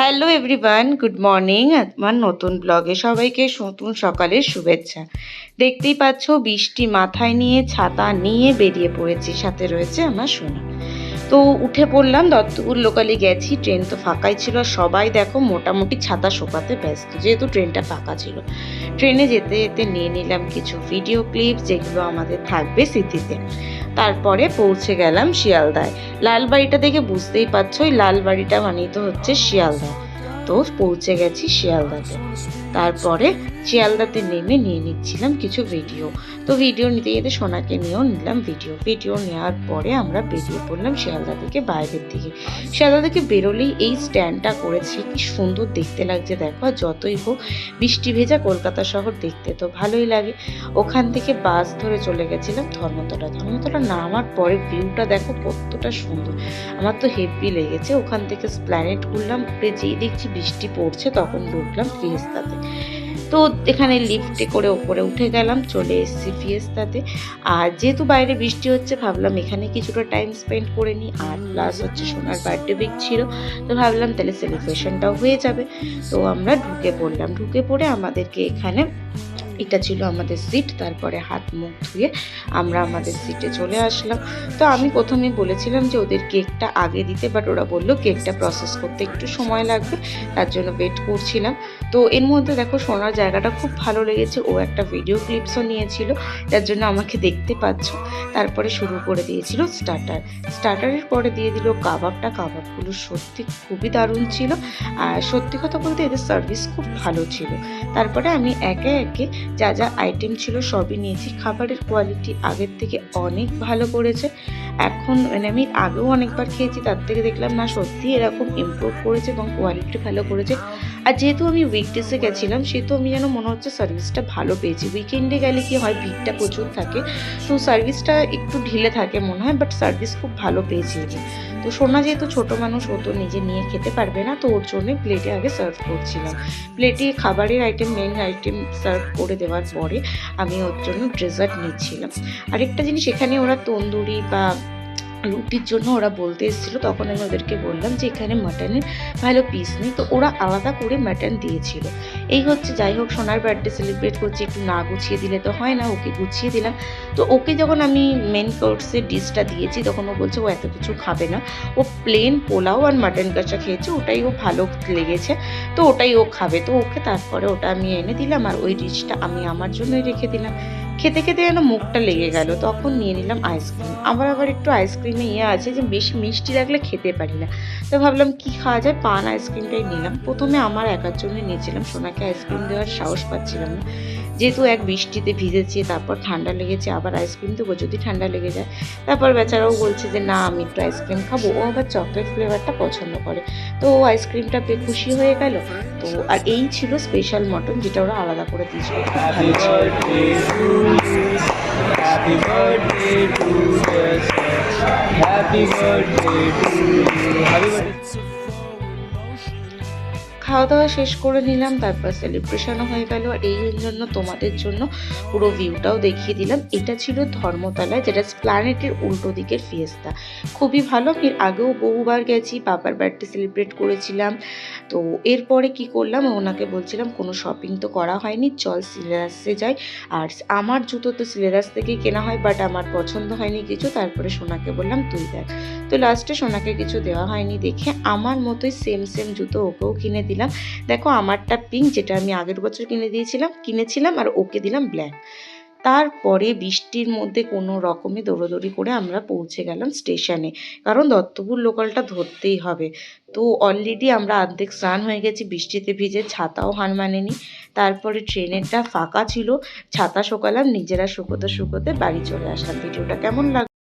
Hello everyone good morning আমার নতুন ব্লগে সবাইকে নতুন সকালের শুভেচ্ছা। দেখতেই পাচ্ছ, বৃষ্টি মাথায় নিয়ে, ছাতা নিয়ে বেরিয়ে পড়েছি। সাথে রয়েছে আমার সোনা। তো উঠে পড়লাম, দত্তপুর লোকালে গেছি। ট্রেন তো ফাঁকাই ছিল। সবাই দেখো, মোটামুটি ছাতা শোকাতে ব্যস্ত, যেহেতু ট্রেনটা ফাঁকা ছিল। ট্রেনে যেতে যেতে নিয়ে নিলাম কিছু ভিডিও ক্লিপ যেগুলো আমাদের থাকবে স্মৃতিতে। তারপরে পৌঁছে গেলাম শিয়ালদায়। লালবাড়িটা দেখে বুঝতেই পারছ, ওই লালবাড়িটা মানেই তো হচ্ছে শিয়ালদা। তো পৌঁছে গেছি শিয়ালদাতে। তারপরে শিয়ালদাতে নেমে নিয়ে নিচ্ছিলাম কিছু ভিডিও তো ভিডিও নিতে যেতে সোনাকে নিয়েও নিলাম ভিডিও ভিডিও নেওয়ার পরে আমরা বেরিয়ে পড়লাম শিয়ালদা থেকে বাইরের দিকে। শিয়ালদা থেকে বেরোলেই এই স্ট্যান্ডটা করেছে। কি সুন্দর দেখতে লাগছে, দেখো যতই হোক, বৃষ্টি ভেজা কলকাতা শহর দেখতে তো ভালোই লাগে। ওখান থেকে বাস ধরে চলে গেছিলাম ধর্মতলা। ধর্মতলা নামার পরে ভিউটা দেখো কতটা সুন্দর। আমার তো হেভি লেগেছে। ওখান থেকে স্প্ল্যানেট ঘুরলাম। উপরে যেই দেখছি বৃষ্টি পড়ছে, তখন ঢুকলাম ফিয়েস্তাতে তো এখানে লিফটে করে ওপরে উঠে গেলাম, চলে এসেছি ফিয়েস্তাতে আর যেহেতু বাইরে বৃষ্টি হচ্ছে, ভাবলাম এখানে কিছুটা টাইম স্পেন্ড করে নিই। আর প্লাস হচ্ছে সোনার বার্থডে উইক ছিল, তো ভাবলাম তাহলে সেলিব্রেশনটাও হয়ে যাবে। তো আমরা ঢুকে পড়লাম। ঢুকে পড়ে আমাদেরকে এখানে এটা ছিল আমাদের সিট তারপরে হাত মুখ ধুয়ে আমরা আমাদের সিটে চলে আসলাম। তো আমি প্রথমে বলেছিলাম যে ওদের কেকটা আগে দিতে বাট ওরা বলল কেকটা প্রসেস করতে একটু সময় লাগবে, তার জন্য ওয়েট করছিলাম। তো এর মধ্যে দেখো সোনার জায়গাটা খুব ভালো লেগেছে। ও একটা ভিডিও ক্লিপসও নিয়েছিল, যার জন্য আমাকে দেখতে পাচ্ছ। তারপরে শুরু করে দিয়েছিল স্টার্টার স্টার্টারের পরে দিয়ে দিল কাবাবটা। কাবাবগুলো সত্যি খুবই দারুণ ছিল। আর সত্যি কথা বলতে এদের সার্ভিস খুব ভালো ছিল। তারপরে আমি একে একে যা যা আইটেম ছিল সবই নিয়েছি। খাবারের কোয়ালিটি আগের থেকে অনেক ভালো করেছে। এখন মানে আমি আগেও অনেকবার খেয়েছি, তার থেকে দেখলাম না সত্যি এরকম ইমপ্রুভ করেছে এবং কোয়ালিটি ভালো করেছে। আর যেহেতু আমি উইকডেসে গেছিলাম, সেহেতু আমি যেন মনে হচ্ছে সার্ভিসটা ভালো পেয়েছি। উইকেন্ডে গেলে কি হয়, ভিড়টা প্রচুর থাকে। তো সার্ভিসটা একটু ঢিলে থাকে মনে হয় বাট সার্ভিস খুব ভালো পেয়েছি আমি। তো সোনা যেহেতু ছোট মানুষ, ও তো নিজে নিয়ে খেতে পারবে না, তো ওর জন্য প্লেটে আগে সার্ভ করছিলাম। প্লেটে খাবারের আইটেম মেন আইটেম সার্ভ করে দেওয়ার পরে আমি ওর জন্য ডেজার্ট নিচ্ছিলাম। আরেকটা জিনিস, এখানে ওরা তন্দুরি বা রুটির জন্য ওরা বলতে এসেছিল, তখন আমি ওদেরকে বললাম যে এখানে মাটনের ভালো পিস নেই। তো ওরা আলাদা করে মাটন দিয়েছিল। এই হচ্ছে, যাই হোক, সোনার বার্থডে সেলিব্রেট করছি, একটু না গুছিয়ে দিলে তো হয় না, ওকে গুছিয়ে দিলাম। তো ওকে যখন আমি মেন কোর্সের ডিশটা দিয়েছি, তখন ও বলছে, ও এত কিছু খাবে না। ও প্লেন পোলাও আর মাটন কাঁচা খেয়েছে, ওটাই ও ভালো লেগেছে। তো ওটাই ও খাবে। তো ওকে তারপরে ওটা আমি এনে দিলাম, আর ওই ডিশটা আমি আমার জন্যই রেখে দিলাম। খেতে খেতে যেন মুখটা লেগে গেল। তখন নিয়ে নিলাম আইসক্রিম আমার আবার একটু আইসক্রিমে ইয়ে আছে যে বেশি মিষ্টি লাগলে খেতে পারি না। তো ভাবলাম কি খাওয়া যায়? পান আইসক্রিমটাই নিলাম। প্রথমে আমার একার জন্য নিয়েছিলাম। সোনাকে আইসক্রিম দেওয়ার সাহস পাচ্ছিলাম না। যেহেতু এক বৃষ্টিতে ভিজেছে, তারপর ঠান্ডা লেগেছে, আবার আইসক্রিম দেবো যদি ঠান্ডা লেগে যায়। তারপর বেচারাও বলছে যে, না, আমি একটু আইসক্রিম খাব। ও আবার চকলেট ফ্লেভারটা পছন্দ করে। তো ও আইসক্রিমটা পেয়ে খুশি হয়ে গেল। তো আর এই ছিল স্পেশাল মটন যেটা ওরা আলাদা করে দিয়েছিল। ভালো ছিল Happy birthday to us. Happy birthday to you. Happy birthday. খাওয়া দাওয়া শেষ করে নিলাম, তারপর সেলিব্রেশনও হয়ে গেল। আর এই জন্য তোমাদের জন্য পুরো ভিউটাও দেখিয়ে দিলাম। এটা ছিল ধর্মতলায়, যেটা প্ল্যানেটের উল্টো দিকের ফিয়েস্তা খুবই ভালো, এর আগেও বহুবার গেছি, বাবার বার্থডে সেলিব্রেট করেছিলাম। তো এরপরে কি করলাম, ওনাকে বলছিলাম, কোনো শপিং তো করা হয়নি, চল সিলেরাসে যাই। আর আমার জুতো তো সিলেরাস থেকেই কেনা হয় বাট আমার পছন্দ হয়নি কিছু, তারপরে সোনাকে বললাম, তুই দেখ। তো লাস্টে সোনাকে কিছু দেওয়া হয়নি দেখে, আমার মতোই সেম সেম জুতো ওকেও কিনে দিলাম। দেখো আমারটা পিঙ্ক যেটা আমি আগের বছর কিনে দিয়েছিলাম, কিনেছিলাম আর ওকে দিলাম ব্ল্যাক তারপরে বৃষ্টির মধ্যে কোনো রকমে দৌড়োদৌড়ি করে আমরা পৌঁছে গেলাম স্টেশনে কারণ দত্তপুর লোকালটা ধরতেই হবে। তো অলরেডি আমরা অর্ধেক স্নান হয়ে গেছি, বৃষ্টিতে ভিজে ছাতাও হার মানেনি। তারপরে ট্রেনেরটা ফাঁকা ছিল, ছাতা শোকালাম, নিজেরা শুকোতে শুকোতে বাড়ি চলে আসলাম। ভিডিওটা কেমন লাগল?